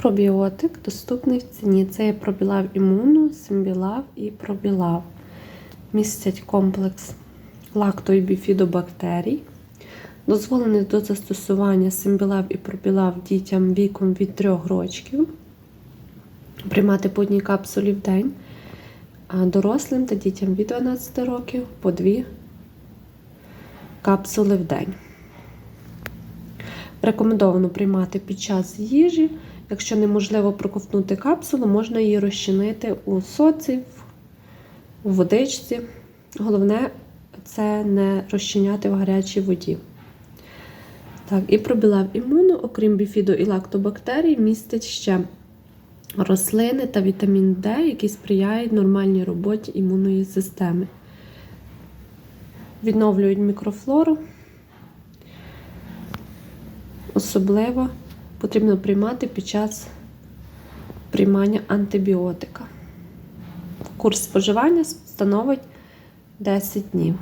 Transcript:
Пробіотик доступний в ціні. Це є пробілав імуну, симбілав і пробілав. Містять комплекс лакто і біфідобактерій. Дозволений до застосування симбілав і пробілав дітям віком від 3 років. Приймати по одній капсулі в день, а дорослим та дітям від 12 років по 2 капсули в день. Рекомендовано приймати під час їжі. Якщо неможливо проковтнути капсулу, можна її розчинити у соці, у водичці. Головне це не розчиняти в гарячій воді. Так, і пробілав імуну, окрім біфідо і лактобактерій, містить ще рослини та вітамін Д, які сприяють нормальній роботі імунної системи. Відновлюють мікрофлору. Особливо потрібно приймати під час приймання антибіотика. Курс споживання становить 10 днів.